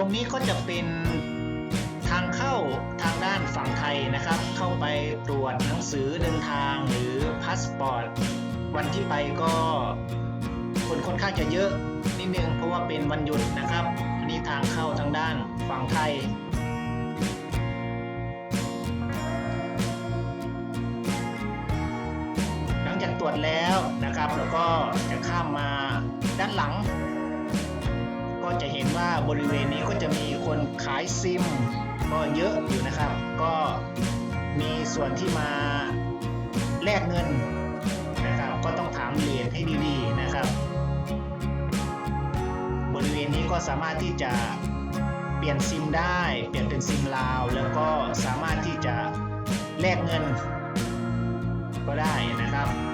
รงนี้ก็จะเป็นทางเข้าทางด้านฝั่งไทยนะครับ เข้าไปตรวจหนังสือเดินทางหรือพาสปอร์ตวันที่ไปก็คนค่อนข้างจะเยอะนิดนึงเพราะว่าเป็นวันหยุดนะครับอันนี้ทางเข้าทางด้านฝั่งไทยหลังจากตรวจแล้วนะครับ แล้วก็จะข้ามมาด้านหลัง ก็จะเห็นว่าบริเวณนี้ก็จะมีคนขายซิมก็เยอะอยู่นะครับ ก็มีส่วนที่มาแลกเงินนะครับ ก็ต้องถามเหรียญให้ดีๆนะครับ บริเวณนี้ก็สามารถที่จะเปลี่ยนซิมได้ เปลี่ยนเป็นซิมลาว แล้วก็สามารถที่จะแลกเงินก็ได้นะครับ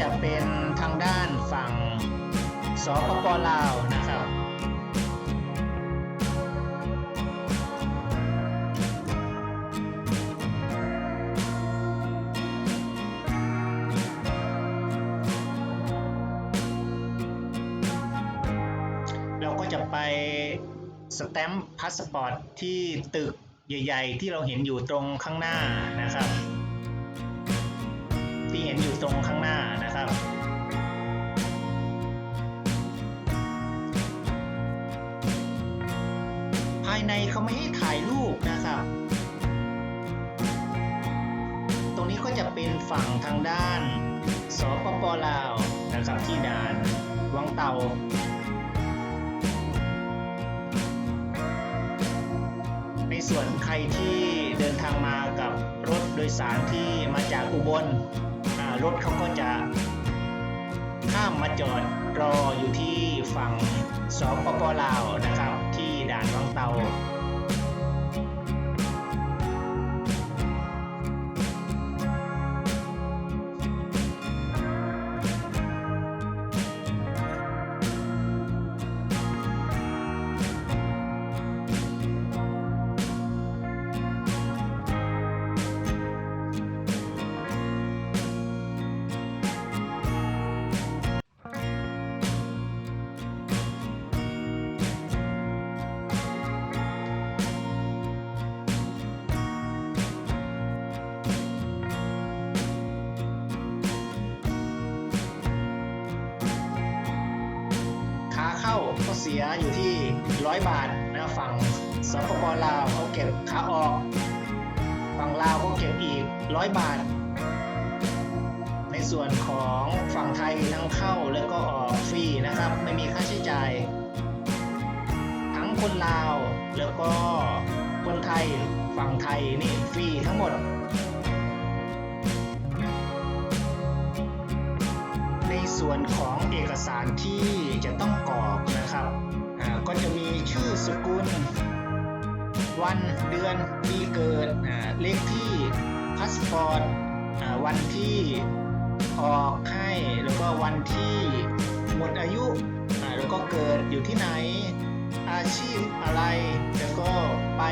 จะเป็นทางด้านฝั่งสปปลาวนะครับ เราก็จะไปสแตมป์พาสปอร์ตที่ตึกใหญ่ๆ ที่เราเห็นอยู่ตรงข้างหน้านะครับ ที่เห็นอยู่ตรงข้าง หน้านะครับภายในเขาไม่ให้ถ่ายรูปนะครับ ตรงนี้ก็จะเป็นฝั่งทางด้าน สปปลาวนะครับที่ด่านวังเตาในส่วนใครที่เดินทางมากับรถโดยสารที่มาจากอุบล รถเขาก็จะข้ามมาจอดรออยู่ที่ฝั่งสปปลาวนะครับ ที่ด่านวังเตา เข้าก็เสียอยู่ที่ร้อยบาทนะฝั่งสปปลาวเขาเก็บขาออกฝั่งลาวก็เก็บอีกร้อยบาท ในส่วนของฝั่งไทยทั้งเข้าแล้วก็ออกฟรีนะครับ ไม่มีค่าใช้จ่าย ทั้งคนลาวแล้วก็คนไทยฝั่งไทยนี่ฟรีทั้งหมดในส่วนของ สารที่จะต้องกรอกนะครับ ก็จะมีชื่อสกุล วันเดือนปีเกิดเลขที่พาสปอร์ตวันที่ออกให้แล้วก็วันที่หมดอายุแล้วก็เกิดอยู่ที่ไหน อาชีพอะไร แล้วก็ไป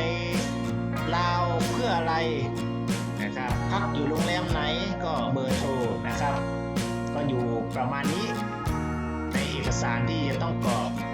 ลาวเพื่ออะไรนะครับพักอยู่โรงแรมไหนก็เบอร์โทรนะครับ ก็อยู่ประมาณนี้ อกสารที่จะต้องกรอก